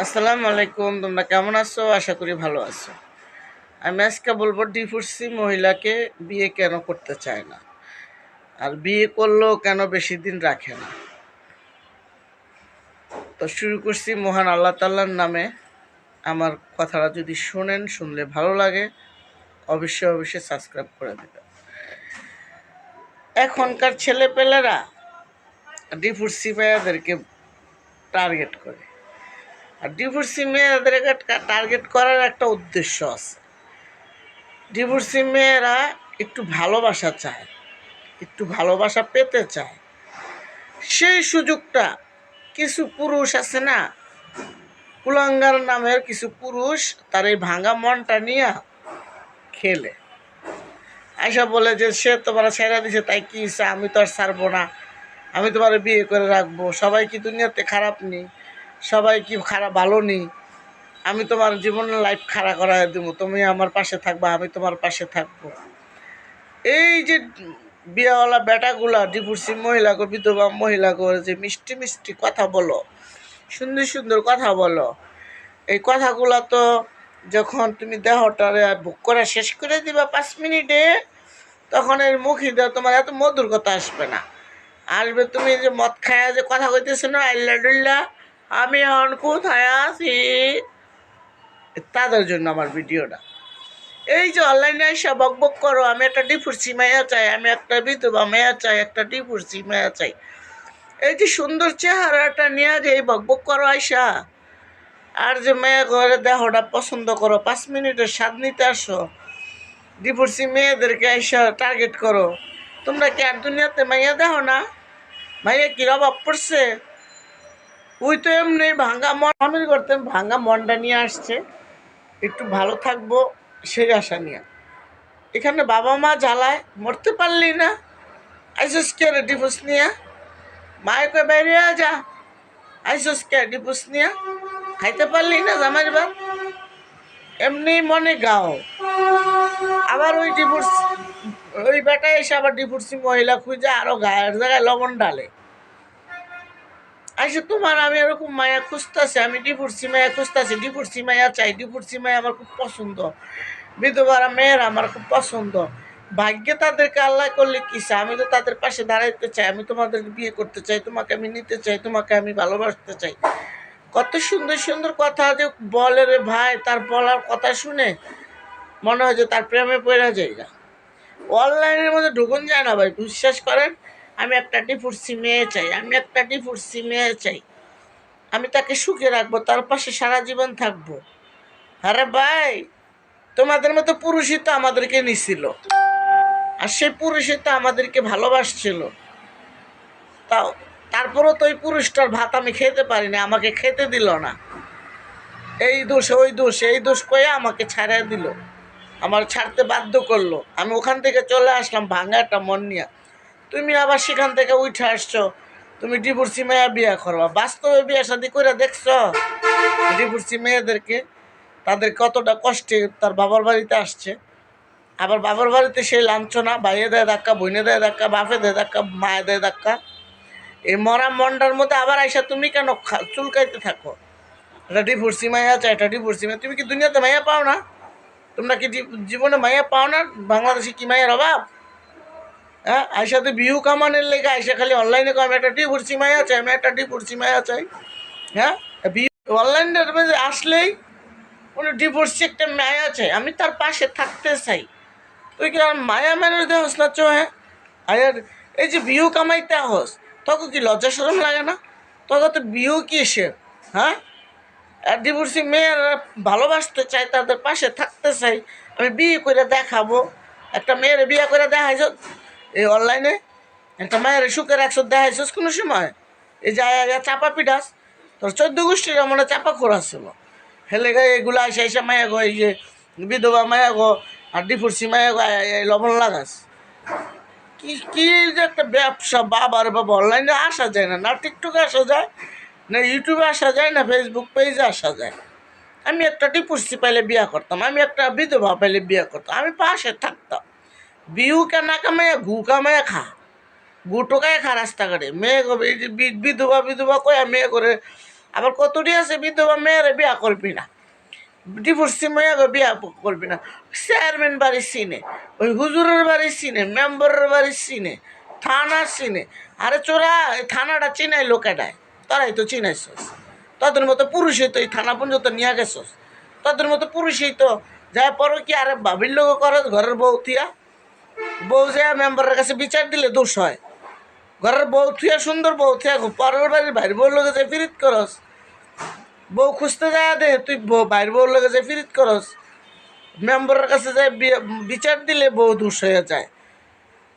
আসসালামু আলাইকুম, তোমরা কেমন আছো? আশা করি ভালো আছো। আমি আজকে বলব ডিভোর্সি মহিলাকে বিয়ে কেন করতে চায় না? আর বিয়ে করলেও কেন বেশি দিন রাখে না? তো শুরু করছি মহান আল্লাহ তাল্লার নামে। আমার কথাটা যদি শোনেন, শুনলে ভালো লাগে। অবশ্যই অবশ্যই সাবস্ক্রাইব করে দেবেন। এখনকার ছেলেপেলেরা ডিভোর্সি মেয়েদেরকে টার্গেট করে। আর ডিভোর্সি মেয়েদের টার্গেট করার একটা উদ্দেশ্য আছে। ডিভোর্সি মেয়েরা একটু ভালোবাসা চায়, একটু ভালোবাসা পেতে চায়। সেই সুযোগটা কিছু পুরুষ আছে না, কুলাঙ্গার নামের কিছু পুরুষ তার এই ভাঙা মনটা নিয়ে খেলে। আয়সা বলে যে, সে তোমার ছেড়া দিছে, তাই কি আমি তো আর ছাড়বো না। আমি তোমার বিয়ে করে রাখব। সবাই কি দুনিয়াতে খারাপ নেই? সবাই কি খারাপ? ভালো নেই আমি তোমার জীবনের লাইফ খাড়া করা দেবো তুমি আমার পাশে থাকবা, আমি তোমার পাশে থাকব। এই যে বিয়েওয়ালা বেটাগুলা ডিভোর্সি মহিলাকে, বিধবা মহিলাকে যে মিষ্টি মিষ্টি কথা বলো, সুন্দর সুন্দর কথা বলো, এই কথাগুলা তো যখন তুমি দেহটারে বুক করা শেষ করে দিবা পাঁচ মিনিটে, তখন এর মুখে দেওয়া তোমার এত মধুর কথা আসবে না। আসবে তুমি যে মদ খায়া যে কথা কইতেছো না আল্লা ডুল্লা আমি এখন কোথায় আছি? তাদের জন্য আমার ভিডিওটা। এই যে অনলাইনে এসে বক বক করো, আমি একটা ডিফুরসি মেয়া চাই, আমি একটা বিধবা মেয়া চাই, একটা ডিফুরসি মেয়া চাই। এই যে সুন্দর চেহারাটা নিয়ে যে এই বক বক করো আইসা, আর যে মেয়ে ঘরে দেহটা পছন্দ করো, পাঁচ মিনিটের স্বাদ নিতে আসো। ডিভোর্সি মেয়েদেরকে আইসা টার্গেট করো। তোমরা কি আর দুনিয়াতে মাইয়া দেখো না? মাইয়া কি অভাব পড়ছে? ওই তো এমনি ভাঙ্গা মন আমির করতে ভাঙ্গা মনটা নিয়ে আসছে। একটু ভালো থাকব সেই আশা নিয়ে। এখানে বাবা মা জ্বালায়, মরতে পারলি না। আইসস কে ডিভোর্স নিয়ে? মায়ে কয়ে, বাইরে যা। আইসস কে ডিভোর্স নিয়ে? খাইতে পারলি না জামাই বাপ এমনি মনে গাও। আবার ওই ডিভোর্স ওই বেটা এসে আবার ডিভোর্সি মহিলা খুঁজে আরও গায়ের জায়গায় লবণ ডালে আচ্ছা তোমার আমি এরকম মায়া খুঁজতেছি, আমি ডিভোর্সি মায়া খুঁজতেছি ডিভোর্সি মায়া চাই ডিভোর্সি মায়া আমার খুব পছন্দ। বিধবার মেয়ের আমার খুব পছন্দ। ভাগ্যে তাদেরকে আল্লাহ করলে কিসে আমি তো তাদের পাশে দাঁড়াইতে চাই, আমি তোমাদের বিয়ে করতে চাই, তোমাকে আমি নিতে চাই, তোমাকে আমি ভালোবাসতে চাই। কত সুন্দর সুন্দর কথা যে বলে রে ভাই, তার বলার কথা শুনে মনে হয় যে তার প্রেমে পড়া যায় না। অনলাইনের মধ্যে ঢুকুন যায় না ভাই, বিশ্বাস করেন? আমি একটা ডিফুরসি মেয়ে চাই, আমি একটা ডিফুরসি মেয়ে চাই। আমি তাকে সুখে রাখব, তার পাশে সারা জীবন থাকব। আরে ভাই, তোমাদের মতো পুরুষই তো আমাদেরকে নিছিল। আর সেই পুরুষই তো আমাদেরকে ভালোবাসছিল। তাও, তারপরও তো ওই পুরুষটার ভাত আমি খেতে পারি না আমাকে খেতে দিল না। এই দোষ, ওই দোষ, এই দোষ কয়ে আমাকে ছাড়িয়ে দিল। আমার ছাড়তে বাধ্য করল। আমি ওখান থেকে চলে আসলাম ভাঙা একটা মন নিয়ে। তুমি আবার সেখান থেকে উঠে আসছো। তুমি ডিভোর্সি মেয়ে বিয়ে করবা। বাস্তবে বিয়ে শাদি করে দেখছ? ডিভোর্সি মেয়েদেরকে তাদের কতটা কষ্টে তার বাবার বাড়িতে আসছে। আবার বাবার বাড়িতে সেই লাঞ্ছনা, ভাইয়ে দেয় ধাক্কা বইনে দেয় ধাক্কা, বাপে দেয় ধাক্কা, মায়ে দেয় ধাক্কা। এই মরা মন্ডার মধ্যে আবার আইসা তুমি কেন চুলকাইতে থাকো? এটা ডিভোর্সি মাইয়া চাই, এটা ডিভোর্সি মাইয়া তুমি কি দুনিয়াতে মাইয়া পাও না? তোমরা কি জীবনে মাইয়া পাও না? বাংলাদেশে কি মায়ের অভাব? হ্যাঁ আইসাতে বিহু কামানের লেগে আইসা খালি অনলাইনে আমি একটা ডিভোর্সি মাইয়া চাই, আমি একটা ডিভোর্সি মাইয়া চাই। হ্যাঁ বিহু অনলাইনের মধ্যে আসলেই কোনো ডিভোর্সি একটা মায়া চাই, আমি তার পাশে থাকতে চাই। তুই কি আর মায়া মানুষ দেহস না, চো হ্যাঁ? আর এই যে বিহু কামাইতে হস তখন কি লজ্জা সরম লাগে না? তখন তো বিহু কি সে হ্যাঁ? আর ডিভোর্সি মেয়েরা ভালোবাসতে চাই তাদের পাশে থাকতে চাই। আমি বিয়ে করে দেখাবো, একটা মেয়ের বিয়ে করে দেখাইছ এই অনলাইনে একটা মায়ের সুখে রাখছ দেখাইছস কোনো সময়? এই যা চাপা পিঠাস, তোর চোদ্দ গোষ্ঠীর মনে চাপা খোরা ছিল হেলে গায়ে এগুলো আইসা আইসা মায়া গো, এই যে বিধবা মায়া গো আর ডিভোর্সি মায়া গো লবণ লাগাস। কি কি যে একটা ব্যবসা, বাবার বাবা, অনলাইনে আসা যায় না না টিকটকে আসা যায়, না ইউটিউবে আসা যায়, না ফেসবুক পেজে আসা যায়। আমি একটা ডিপুসি পাইলে বিয়া করতাম, আমি একটা বিধবা পাইলে বিয়া করতাম, আমি পাশে থাকতাম। বিহু কেনা কামাইয়া ঘু কামাইয়া খা। গু টোকায় খা রাস্তাঘাটে মেয়ে বিধবা বিধবা কয়া মেয়ে করে আবার কতটি আছে? বিধবা মেয়েরা বিয়া করবি না। ডিভোর্সি মেয়েকে বিয়া করবি না। চেয়ারম্যান বাড়ির সিনে ওই হুজুরের বাড়ির সিনে মেম্বারের বাড়ির সিনে থানার সিনে আরে চোরা এই থানাটা চিনাই লোকেটায় তারাই তো চিনাইছস তাদের মতো পুরুষই তো এই থানা পর্যন্ত নিয়ে গেছস তাদের মতো পুরুষই তো যা পরো কি আরে বাবির লোক করে, ঘরের বউ থিয়া। বউ যে মেম্বারের কাছে বিচার দিলে দোষ হয়। ঘরের বউ থিয়া সুন্দর বউ থিয়া পরের বাড়ির বাইরে বউ লোকে যে ফিরিত করস। বউ খুঁজতে যায় দে, তুই বাইরে বউর লোকে যে ফিরিত করস। মেম্বারের কাছে যায় বিচার দিলে বউ দোষ হয়ে যায়।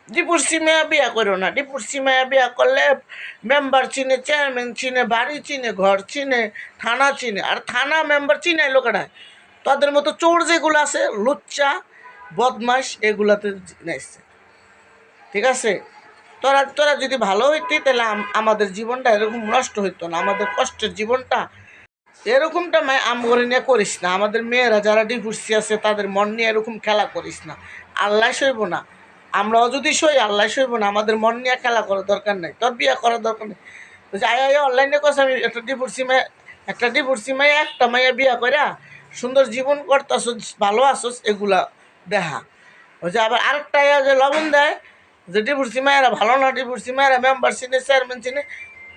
ডিপুর মেয়া বিয়া করো না ডিপুর মেয়া বিয়া করলে মেম্বার চিনে, চেয়ারম্যান চিনে, বাড়ি চিনে, ঘর চিনে, থানা চিনে, আর থানা মেম্বার চিনে লোকেরা। তাদের মতো চোর যেগুলো আছে, লুচ্চা বদমাস এগুলাতে চিনাইছে ঠিক আছে? তোরা তোরা যদি ভালো হইতি, তাহলে আমাদের জীবনটা এরকম নষ্ট হইতো না। আমাদের কষ্টের জীবনটা এরকমটা মায় আমগরে নিয়ে করিস না। আমাদের মেয়েরা যারা ডিভোর্সি আছে, তাদের মন নিয়ে এরকম খেলা করিস না। আল্লাহ সইব না। আমরাও যদি সই, আল্লাহ সইব না। আমাদের মন নিয়ে খেলা করার দরকার নেই। তোর বিয়ে করার দরকার নেই। যাই আয় অনলাইনে কস আমি একটা ডিভোর্সি মেয়ে, একটা ডিভোর্সি মেয়ে, একটা মেয়ে বিয়া কইরা সুন্দর জীবন করতেছস ভালো আসস, এগুলা দেখা যে আবার আরেকটা যে লবণ দেয়, যে ডিভোর্সি মায়েরা ভালো না ডিভোর্সি মায়েরা মেম্বার চিনে চেয়ারম্যান চিনে,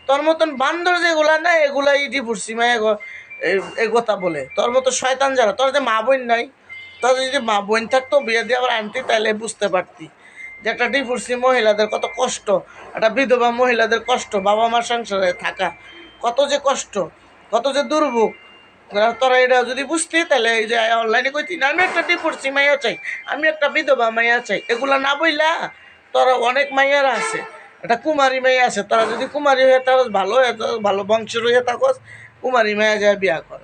তোর মতন বান্দর যেগুলা না, এগুলাই ডিভোর্সি মায়ে এই কথা বলে। তোর মতো শয়তান যারা, তোর যে মা বোন নাই, তোর যদি মা বোন থাকতো, বিয়ে দিয়ে আবার আনতি তাহলে বুঝতে পারতি যে একটা ডিভোর্সি মহিলাদের কত কষ্ট, একটা বিধবা মহিলাদের কষ্ট বাবা মার সংসারে থাকা, কত যে কষ্ট, কত যে দুর্ভোগ। তোরা- এটা যদি বুঝতি, তাহলে এই যে অনলাইনে কইতি, না আমি একটা ডিভোর্সি মাইয়া চাই, আমি একটা বিধবা মাইয়া চাই, এগুলা না বইলা তোরা অনেক মাইয়ারা আছে, একটা কুমারী মেয়ে আছে, তারা যদি কুমারী হয়ে থাকস, ভালো ভালো বংশের হয়ে থাকস, কুমারী মেয়ে যায় বিয়া কর।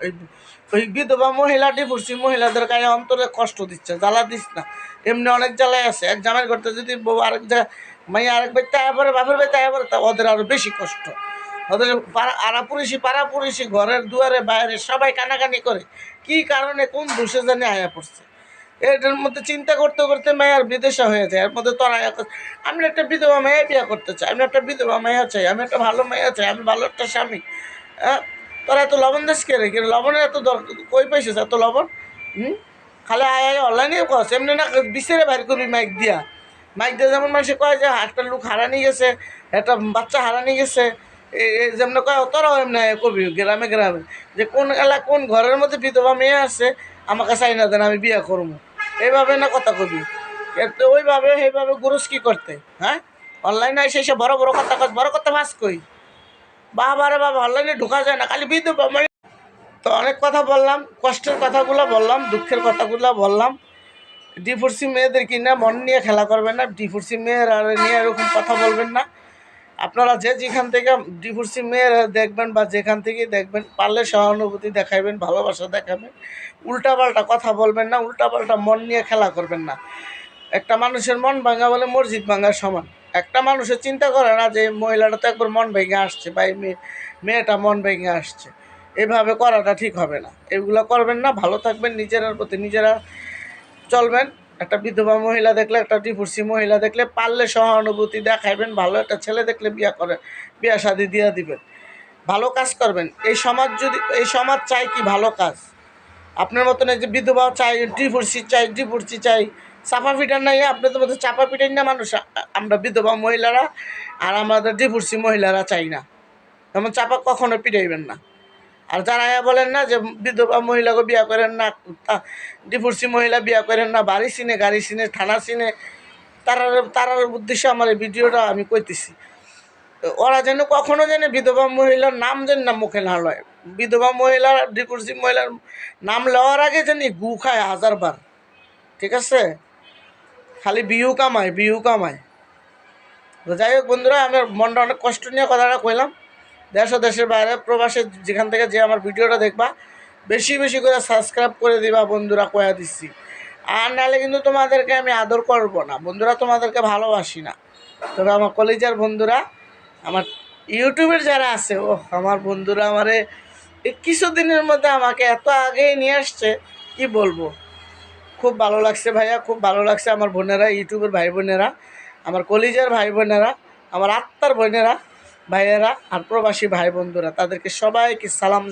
ওই বিধবা মহিলা ডিভোর্সি মহিলাদের গায়ে অন্তরে কষ্ট দিচ্ছে, জ্বালা দিস না। এমনি অনেক জ্বালায় আছে, এক জামাই করতে যদি বউ আরেক জায়গায়, মাইয়া আরেক বাড়িতে আয়া পরে বাপের বাড়িতে আয়া পরে তা ওদের আরও বেশি কষ্ট। ওদের পাড়া আড়াপুরিসি ঘরের দুয়ারে, বাইরে সবাই কানাকানি করে। কি কারণে, কোন দোষে জানি আয়া পড়ছে। এটার মধ্যে চিন্তা করতে করতে মেয়ার বিদেশা হয়ে যায়। এর মধ্যে তোরা এক- আমি একটা বিধবা মেয়ে বিয়ে করতে চাই। আমি একটা বিধবা মেয়ে চাই। আমি একটা ভালো মেয়ে চাই। আমি ভালো একটা স্বামী। হ্যাঁ? তোরা এত লবণ দেশ কে রে? কিন্তু লবণের এত দরকার কই পাইছিস এত লবণ? হুম? খালি আয় আয় অনলাইনে কস। এমনি না বিচেরে বাইর করবি মাইক দিয়া। মাইক দিয়ে যেমন মানুষে কয় যে, একটা লোক হারানি গেছে, একটা বাচ্চা হারানি গেছে। যেমন কয় তোরাও এমনি কবি, গ্রামে গ্রামে। যে কোন এলা, কোন ঘরের মধ্যে বিধবা মেয়ে আছে, আমাকে চাই না দেন, আমি বিয়ে করব। এইভাবে না কথা কবি। ওইভাবে, সেইভাবে গুরুস কি করতে হ্যাঁ? অনলাইনে এসে এসে বড় বড় কথা বড় কথা ভাস কই? বাবা রে বাবা অনলাইনে ঢোকা যায় না, খালি বিধবা মেয়ে। তো অনেক কথা বললাম, কষ্টের কথাগুলো বললাম, দুঃখের কথাগুলো বললাম। ডিফোর্সি মেয়েদের কিনা মন নিয়ে খেলা করবেন না, ডিফোর্সি মেয়ের নিয়ে এরকম কথা বলবেন না। আপনারা যে যেখান থেকে ডিভোর্সি মেয়েরা দেখবেন বা যেখান থেকে দেখবেন, পারলে সহানুভূতি দেখাইবেন, ভালোবাসা দেখাবেন। উল্টাপাল্টা কথা বলবেন না, উল্টাপাল্টা মন নিয়ে খেলা করবেন না। একটা মানুষের মন ভাঙা বলে মসজিদ ভাঙার সমান। একটা মানুষের চিন্তা করে না যে, মহিলাটা তো একবার মন ভেঙে আসছে বা এই মেয়ে, মেয়েটা মন ভেঙে আসছে। এভাবে করাটা ঠিক হবে না। এগুলো করবেন না, ভালো থাকবেন নিজেরার প্রতি নিজেরা চলবেন। একটা বিধবা মহিলা দেখলে, একটা ডিভোর্সি মহিলা দেখলে পারলে সহানুভূতি দেখাইবেন, ভালো একটা ছেলে দেখলে বিয়া করে বিয়া শাদি দিয়ে দিবেন। ভালো কাজ করবেন। এই সমাজ যদি, এই সমাজ চাই কি ভালো কাজ? আপনার মতন এই যে বিধবা চাই ডিভোর্সি চাই ডিভোর্সি চাই, চাপা পিটার নাই, আপনাদের মধ্যে চাপা পিঠাই না মানুষ? আমরা বিধবা মহিলারা আর আমাদের ডিভোর্সি মহিলারা চাই না। তেমন চাপা কখনো পিটাইবেন না। আর যারা বলেন না যে বিধবা মহিলাকে বিয়া করেন না ডিভোর্সি মহিলা বিয়া করেন না, বাড়ি চিনে, গাড়ি চিনে, থানা চিনে। তারার তারার উদ্দেশ্যে আমার এই ভিডিওটা আমি কইতেছি। ওরা যেন কখনো যেন বিধবা মহিলার নাম যেন না মুখে না লয়। বিধবা মহিলার ডিভোর্সি মহিলার নাম লওয়ার আগে যেন গু খায় হাজার বার ঠিক আছে? খালি বিহু কামায় বিহু কামায়। যাই হোক বন্ধুরা, আমার মনটা অনেক কষ্ট নিয়ে কথাটা কইলাম। দেশ ও দেশের বাইরে, প্রবাসে যেখান থেকে যে আমার ভিডিওটা দেখবা, বেশি বেশি করে সাবস্ক্রাইব করে দিবা বন্ধুরা, কয়া দিচ্ছি আর নাহলে কিন্তু তোমাদেরকে আমি আদর করব না। বন্ধুরা, তোমাদেরকে ভালোবাসি না। তবে আমার কলেজের বন্ধুরা, আমার ইউটিউবের যারা আছে ও আমার বন্ধুরা আমারে কিছুদিনের মধ্যে আমাকে এত আগেই নিয়ে আসছে, কি বলব? খুব ভালো লাগছে ভাইয়া, খুব ভালো লাগছে আমার বোনেরা, ইউটিউবের ভাই বোনেরা, আমার কলিজার ভাই বোনেরা, আমার আত্মার বোনেরা। ভাইয়েরা আর প্রবাসী ভাই বন্ধুরা তাদেরকে সবাইকে সালাম